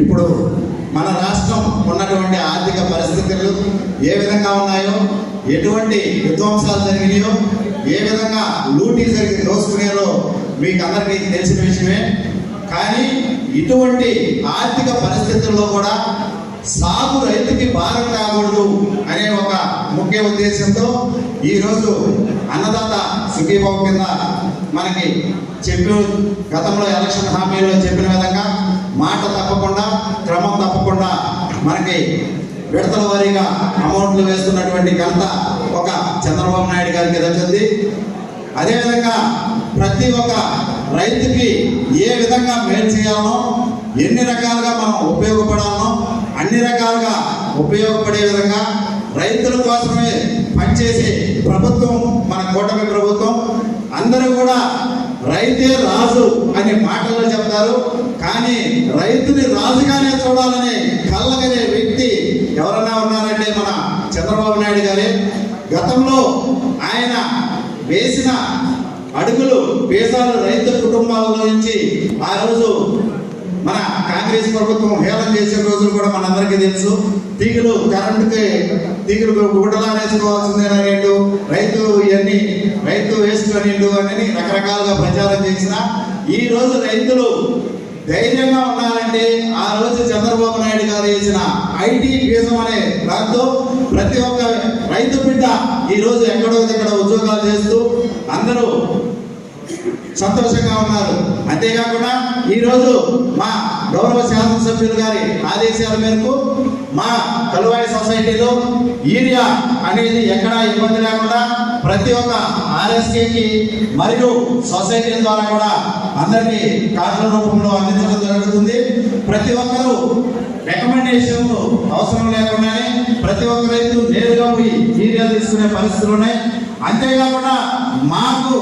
ఇప్పుడు మన రాష్ట్రం ఉన్నటువంటి ఆర్థిక పరిస్థితులు ఏ విధంగా ఉన్నాయో ఎటువంటి విధ్వంసాలు జరిగినాయో ఏ విధంగా లూటీ జరిగి దోసుకునేలో మీకు అందరికీ తెలిసిన విషయమే. కానీ ఇటువంటి ఆర్థిక పరిస్థితుల్లో కూడా సాగు రైతుకి భారం కాకూడదు అనే ఒక ముఖ్య ఉద్దేశంతో ఈరోజు అన్నదాత సుఖీభావ కింద మనకి చెప్పిన గతంలో ఎలక్షన్ హామీలో చెప్పిన విధంగా మాట తప్పకుండా క్రమం తప్పకుండా మనకి విడతల వారీగా అమౌంట్లు వేస్తున్నటువంటి ఘనత ఒక చంద్రబాబు నాయుడు గారికి దక్కింది. అదేవిధంగా ప్రతి ఒక్క రైతుకి ఏ విధంగా మేలు చేయాలనో ఎన్ని రకాలుగా మనం ఉపయోగపడాలనో అన్ని రకాలుగా ఉపయోగపడే విధంగా రైతుల కోసమే పనిచేసే ప్రభుత్వం మన కూటమి ప్రభుత్వం. అందరూ కూడా రైతే రాజు అనే మాటల్లో చెప్తారు. కానీ రైతుని రాజుగానే చూడాలని కళ్ళగనే వ్యక్తి ఎవరన్నా ఉన్నారంటే మన చంద్రబాబు నాయుడు గారే. గతంలో ఆయన వేసిన అడుగులు వేసాలు రైతు కుటుంబాల నుంచి. ఆ రోజు మన కాంగ్రెస్ ప్రభుత్వం హేళన చేసే రోజులు కూడా మనందరికీ తెలుసు. తీగలు కరెంటుకి తీగలు గుడ్డలానేసుకోవాల్సిందేనండు రైతు ఇవన్నీ రైతు వేసుకొని అని రకరకాలుగా ప్రచారం చేసిన ఈ రోజు రైతులు ధైర్యంగా ఉండాలంటే ఆ రోజు చంద్రబాబు నాయుడు గారు చేసిన ఐటీ బీజం అనే దాంతో ప్రతి ఒక్క రైతు బిడ్డ ఈ రోజు ఎక్కడో దగ్గర ఉద్యోగాలు చేస్తూ అందరూ సంతోషంగా ఉన్నారు. అంతేకాకుండా ఈరోజు మా గౌరవ శాసనసభ్యులు గారి ఆదేశాల మేరకు మా కలువాయి సొసైటీలో ఈరియా అనేది ఎక్కడా ఇబ్బంది లేకుండా ప్రతి ఒక్క ఆర్ఎస్కేకి మరియు సొసైటీల ద్వారా కూడా అందరికీ కార్డుల రూపంలో అందించడం జరుగుతుంది. ప్రతి ఒక్కరూ రికమెండేషన్ అవసరం లేకుండానే ప్రతి ఒక్క రైతు నేరుగా పోయి ఈరియా తీసుకునే పరిస్థితులు ఉన్నాయి. అంతేకాకుండా మాకు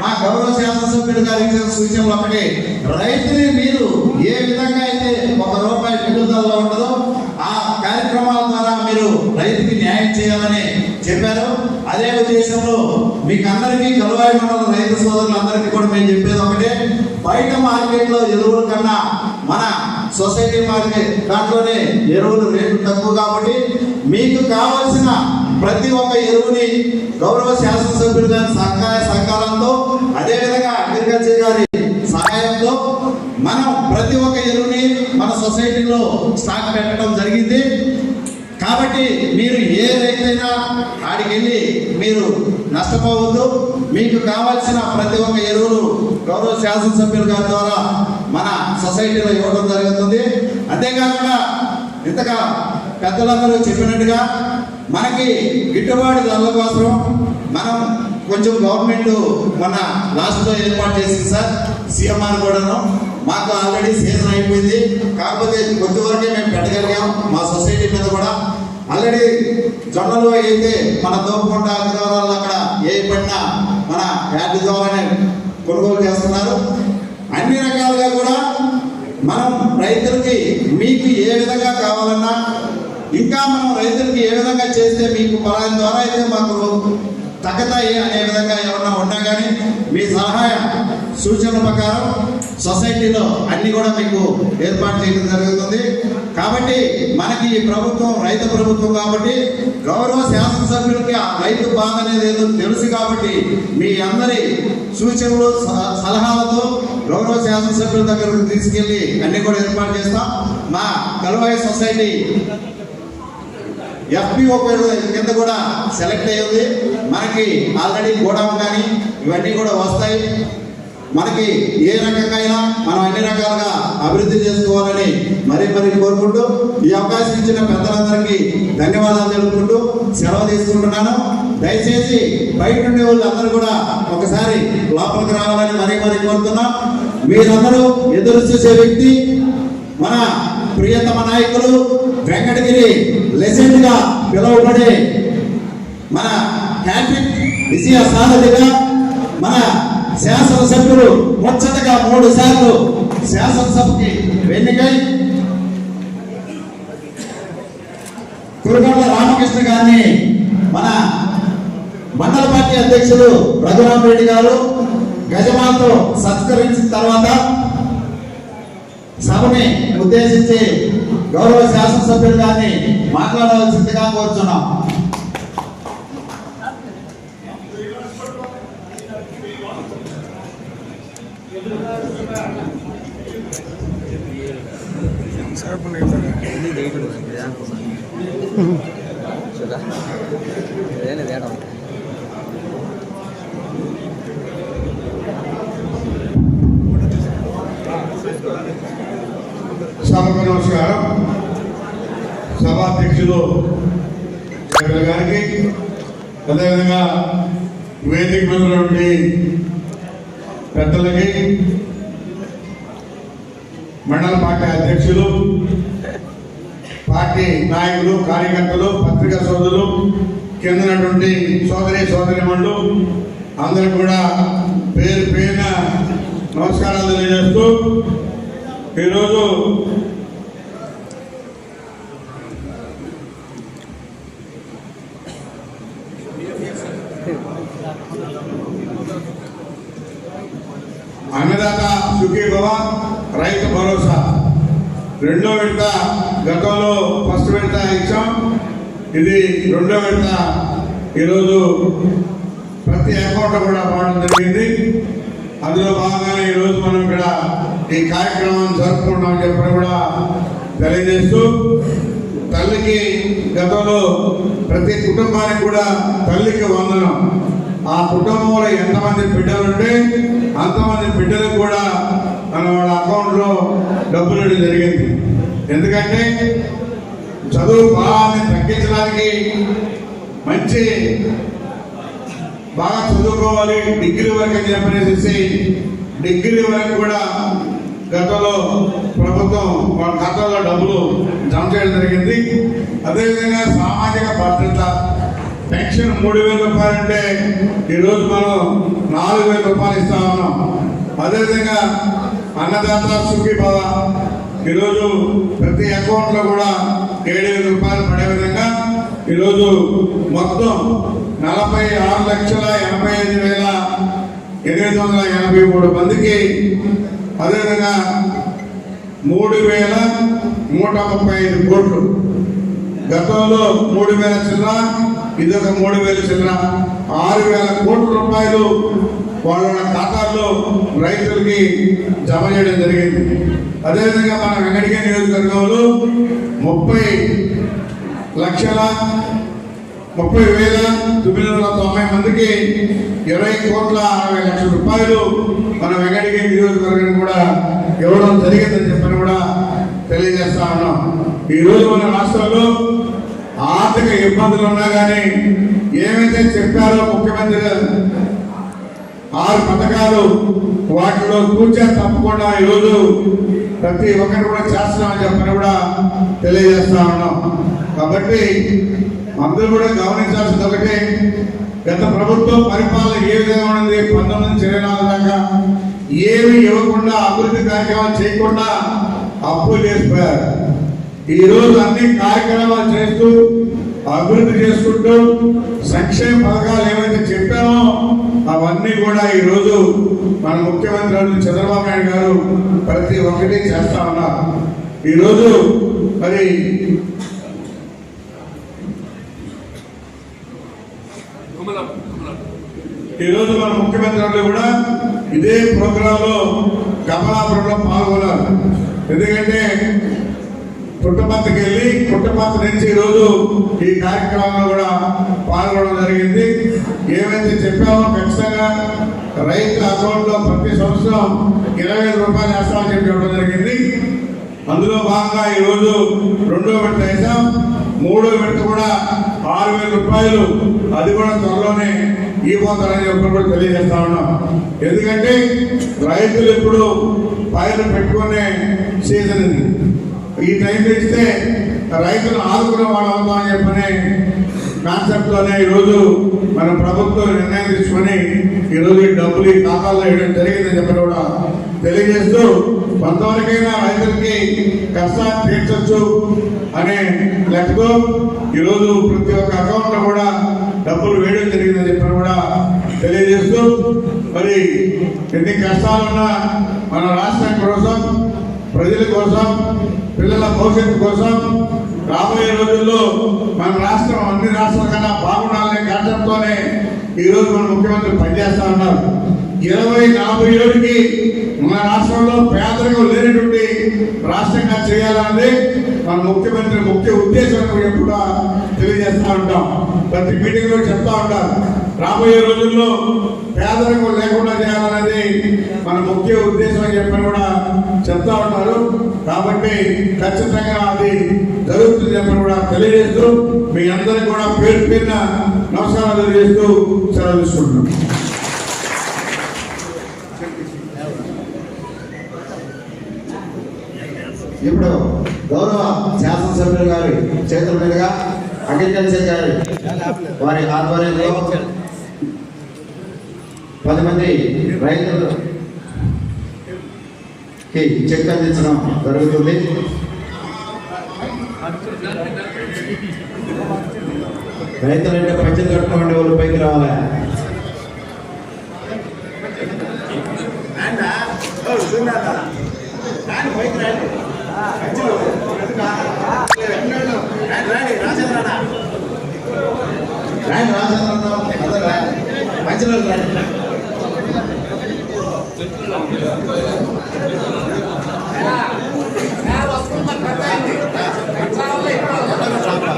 మా గౌరవ శాసనసభ్యుడు గారు ఇచ్చిన సూచనలు ఒకటి. రైతుని మీరు ఏ విధంగా అయితే ఒక రూపాయి పెరుగుదలలో ఉండదో ఆ కార్యక్రమాల ద్వారా మీరు రైతుకి న్యాయం చేయాలని చెప్పారు. అదే ఉద్దేశంలో మీకు అందరికీ కలువాయి మండల రైతు సోదరులందరికీ కూడా మేము చెప్పేది ఒకటే. బయట మార్కెట్లో ఎరువుల కన్నా మన సొసైటీ మార్కెట్ దాంట్లోనే ఎరువులు రేటు తక్కువ కాబట్టి మీకు కావలసిన ప్రతి ఒక్క ఎరువుని గౌరవ శాసనసభ్యులు గారి సహాయ సహకారంతో అదేవిధంగా అగ్రికల్చర్ గారి సహాయంతో మనం ప్రతి ఒక్క ఎరువుని మన సొసైటీలో స్టాక్ పెట్టడం జరిగింది. కాబట్టి మీరు ఏ రైతైనా ఆడికి వెళ్ళి మీరు నష్టపోవద్దు. మీకు కావాల్సిన ప్రతి ఒక్క ఎరువులు గౌరవ శాసనసభ్యుల గారి ద్వారా మన సొసైటీలో ఇవ్వడం జరుగుతుంది. అంతేకాకుండా ఇంతగా పెద్దలందరూ చెప్పినట్టుగా మనకి గిట్టుబాటు ధరల కోసం మనం కొంచెం గవర్నమెంట్ మన లాస్ట్లో ఏర్పాటు చేసింది సార్ సీఎంఆర్ కూడాను. మాకు ఆల్రెడీ సీజన్ అయిపోయింది. కాకపోతే కొద్దివరకే మేము పెట్టగలిగాం మా సొసైటీ మీద కూడా. ఆల్రెడీ జొన్నలు అయితే మన దోపకొండ అగ్రహారాలు అక్కడ ఏ పడినా మన యాడ్ ద్వారానే కొనుగోలు చేస్తున్నారు. అన్ని రకాలుగా కూడా మనం రైతులకి మీకు ఏ విధంగా కావాలన్నా ఇంకా మనం రైతులకి ఏ విధంగా చేస్తే మీకు పలాని ద్వారా అయితే మాకు తగ్గుతాయి అనే విధంగా ఏమన్నా ఉన్నా కానీ మీ సహాయ సూచనల ప్రకారం సొసైటీలో అన్ని కూడా మీకు ఏర్పాటు చేయడం జరుగుతుంది. కాబట్టి మనకి ఈ ప్రభుత్వం రైతు ప్రభుత్వం కాబట్టి గౌరవ శాసనసభ్యులకి ఆ రైతు బాధ అనేది ఏదో తెలుసు కాబట్టి మీ అందరి సూచనలు స- సలహాలతో గౌరవ శాసనసభ్యుల దగ్గరకు తీసుకెళ్ళి అన్ని కూడా ఏర్పాటు చేస్తాం. మా కలువాయి సొసైటీ ఎఫ్పిఓ పేరు కింద కూడా సెలెక్ట్ అయ్యింది మనకి ఆల్రెడీ గోడౌన్ కానీ ఇవన్నీ కూడా వస్తాయి. మనకి ఏ రకంగా అయినా మనం అన్ని రకాలుగా అభివృద్ధి చేసుకోవాలని మరీ మరీ కోరుకుంటూ ఈ అవకాశం ఇచ్చిన పెద్దలందరికీ ధన్యవాదాలు తెలుపుకుంటూ సెలవు తీసుకుంటున్నాను. దయచేసి బయట ఉండే వాళ్ళు అందరూ కూడా ఒకసారి లోపలికి రావాలని మరీ మరీ కోరుతున్నాం. మీరందరూ ఎదురు చూసే వ్యక్తి మన ప్రియతమ నాయకులు వెంకటగిరి లెజెండ్గా పిలువబడే మన హ్యాట్రిక్ విజయ సారథిగా మన శాసనసభ్యులు ముచ్చటగా మూడు సార్లు శాసనసభకి ఎన్నికై కురుగొండ రామకృష్ణ గారిని మన మండల పార్టీ అధ్యక్షులు రఘురామ్ రెడ్డి గారు గజమాలతో సత్కరించిన తర్వాత సభని ఉద్దేశించి గౌరవ శాసనసభ్యులు గారిని మాట్లాడవలసిందిగా కోరుచున్నాం. ఇది సభాధ్యక్షులు గారికి అదేవిధంగా వేదిక మీద ఉన్నటువంటి పెద్దలకి మండల పార్టీ అధ్యక్షులు పార్టీ నాయకులు కార్యకర్తలు పత్రికా సోదరులు కిందనటువంటి సోదరి సోదరిమణులు అందరూ కూడా పేరు పేరున నమస్కారాలు తెలియజేస్తూ ఈరోజు అన్నదాత సుఖీ భవ రైతు భరోసా. రెండో విడత గతంలో ఫస్ట్ విడత ఇచ్చాం. ఇది రెండో విడత ఈరోజు ప్రతి అకౌంట్ కూడా పడడం జరిగింది. అందులో భాగంగానే ఈరోజు మనం ఇక్కడ ఈ కార్యక్రమాన్ని జరుపుకుంటామని చెప్పి కూడా తెలియజేస్తూ తల్లికి గతంలో ప్రతి కుటుంబానికి కూడా తల్లికి వందనం. ఆ కుటుంబంలో ఎంతమంది బిడ్డలుంటే అంతమంది బిడ్డలకు కూడా మన వాళ్ళ అకౌంట్లో డబ్బులు జరిగింది. ఎందుకంటే చదువు భావాన్ని తగ్గించడానికి మంచి బాగా చదువుకోవాలి డిగ్రీ వరకు అని చెప్పనేసి డిగ్రీ వరకు కూడా గతంలో ప్రభుత్వం వాళ్ళ ఖాతాలో డబ్బులు జమ చేయడం జరిగింది. అదేవిధంగా సామాజిక భద్రత పెన్షన్ మూడు వేల రూపాయలు అంటే ఈరోజు మనం నాలుగు వేల రూపాయలు ఇస్తా ఉన్నాం. అదేవిధంగా అన్నదాత సుఖీ భవ ఈరోజు ప్రతి అకౌంట్లో కూడా ఏడు వేల రూపాయలు పడే విధంగా ఈరోజు మొత్తం నలభై ఆరు లక్షల ఎనభై ఐదు వేల ఎనిమిది వందల ఎనభై మూడు మందికి అదేవిధంగా మూడు వేల నూట ముప్పై ఐదు కోట్లు. గతంలో మూడు వేల చిల్లర ఇదొక మూడు వేల చిల్లర. ఆరు వేల కోట్ల రూపాయలు వాళ్ళ ఖాతాల్లో రైతులకి జమ చేయడం జరిగింది. అదేవిధంగా మన వెంకటగిరి నియోజకవర్గంలో ముప్పై లక్షల ముప్పై వేల తొమ్మిది వందల తొంభై మందికి ఇరవై కోట్ల అరవై లక్షల రూపాయలు మన వెంకటగిరి నియోజకవర్గం కూడా ఇవ్వడం జరిగిందని చెప్పని కూడా తెలియజేస్తా ఉన్నాం. ఈ రోజు మన రాష్ట్రంలో ఆర్థిక ఇబ్బందులు ఉన్నా కానీ ఏమైతే చెప్పారో ముఖ్యమంత్రి ఆరు పథకాలు వాటిలో కూర్చో తప్పకుండా ఈరోజు ప్రతి ఒక్కరు కూడా చేస్తున్నామని చెప్పని కూడా తెలియజేస్తా ఉన్నాం. కాబట్టి అందరూ కూడా గమనించాల్సింది ఒకటి గత ప్రభుత్వం పరిపాలన ఏ విధంగా ఉన్నది పంతొమ్మిది నుంచి ఇరవై నాలుగు దాకా ఏమి ఇవ్వకుండా అభివృద్ధి కార్యక్రమాలు చేయకుండా అప్పులు చేసిపోయారు. ఈ రోజు అన్ని కార్యక్రమాలు చేస్తూ అభివృద్ధి చేసుకుంటూ సంక్షేమ పథకాలు ఏమైతే చెప్పామో అవన్నీ కూడా ఈ రోజు మన ముఖ్యమంత్రి చంద్రబాబు నాయుడు గారు ప్రతి ఒక్కటి చేస్తా ఉన్నారు. ఈరోజు మరి ఈరోజు మన ముఖ్యమంత్రి కూడా ఇదే ప్రోగ్రాంలో కమలాపురంలో పాల్గొన్నారు. ఎందుకంటే పుట్టపర్తికి వెళ్ళి పుట్టపర్తి నుంచి ఈరోజు ఈ కార్యక్రమంలో కూడా పాల్గొనడం జరిగింది. ఏమైతే చెప్పామో ఖచ్చితంగా రైతు అకౌంట్లో ప్రతి సంవత్సరం ఇరవై వేల రూపాయలు వేస్తామని చెప్పి ఇవ్వడం జరిగింది. అందులో భాగంగా ఈరోజు రెండో విడత వేసాం మూడో విడత కూడా ఆరు వేల రూపాయలు అది కూడా త్వరలోనే ఇవ్వబోతారని చెప్పి కూడా తెలియజేస్తా ఉన్నాం. ఎందుకంటే రైతులు ఇప్పుడు పైర్లు పెట్టుకునే సీజన్ ఇది. ఈ టైం పెంచితే రైతులు ఆదుకునే వాళ్ళు అవుతాం అని చెప్పనే లోనే ఈరోజు మన ప్రభుత్వం నిర్ణయం తీసుకొని ఈరోజు ఈ డబ్బులు ఈ ఖాతాల్లో వేయడం జరిగిందని చెప్పని కూడా తెలియజేస్తూ కొంతవరకైనా రైతులకి కష్టాన్ని తీర్చొచ్చు అనే లెక్కతో ఈరోజు ప్రతి ఒక్క అకౌంట్లో కూడా డబ్బులు వేయడం జరిగిందని చెప్పని కూడా తెలియజేస్తూ మరి ఎన్ని కష్టాలున్నా మన రాష్ట్రం కోసం ప్రజల కోసం పిల్లల భవిష్యత్తు కోసం రాబోయే రోజుల్లో మన రాష్ట్రం అన్ని రాష్ట్రాల కన్నా బాగుండాలనే కాన్సెప్ట్తోనే ఈరోజు మన ముఖ్యమంత్రి పనిచేస్తా ఉన్నారు. ఇరవై నలభై ఏడుకి మన రాష్ట్రంలో పేదరికం లేనటువంటి రాష్ట్రంగా చేయాలన్నది మన ముఖ్యమంత్రి ముఖ్య ఉద్దేశం కూడా తెలియజేస్తూ ఉంటాం. ప్రతి మీటింగ్లో చెప్తా ఉంటారు. రాబోయే రోజుల్లో పేదరికం లేకుండా చేయాలనేది మన ముఖ్య ఉద్దేశం అని చెప్పని కూడా చెప్తా ఉంటారు. కాబట్టి ఖచ్చితంగా అది జరుగుతుంది చెప్పని కూడా తెలియజేస్తూ మీ అందరికి కూడా పేరు పేరున నమస్కారాలు తెలియజేస్తూ సెలవిస్తున్నాం ఇప్పుడు గౌరవ శాసనసభ్యులు గారి చేతుల మీదుగా అగ్రికల్చర్ గారి వారి ఆధ్వర్యంలో పది మంది రైతులు చెక్ అందించడం జరుగుతుంది. రైతులంటే పంచులు కట్టుకోండి వాళ్ళు పైకి రావాలి. రాండి రాజేంద్ర పంచులు రండి ఇరవై కోట్ల సార్ అటు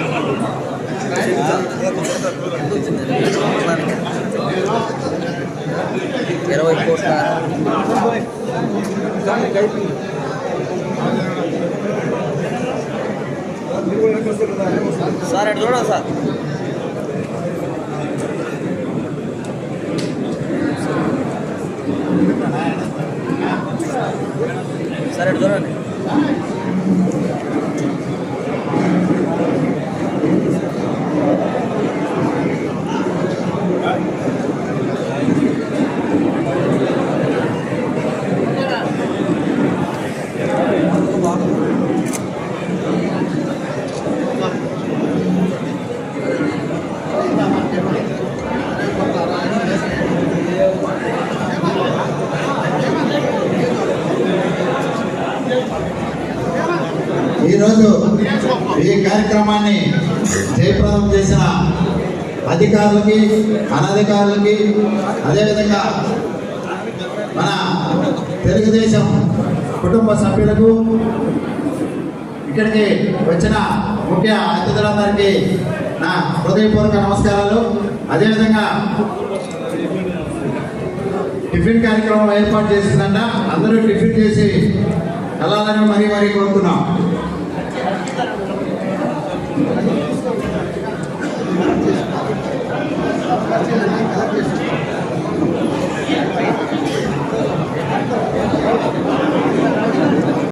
చూడండి సార్ సార్ అటు Thanks. కార్యక్రమాన్ని జయప్రదం చేసిన అధికారులకి అనధికారులకి అదేవిధంగా మన తెలుగుదేశం కుటుంబ సభ్యులకు ఇక్కడికి వచ్చిన ముఖ్య అతిథులందరికీ నా హృదయపూర్వక నమస్కారాలు. అదేవిధంగా టిఫిన్ కార్యక్రమం ఏర్పాటు చేసిందంట. అందరూ టిఫిన్ చేసి వెళ్ళాలని మరీ మరీ కోరుతున్నాం.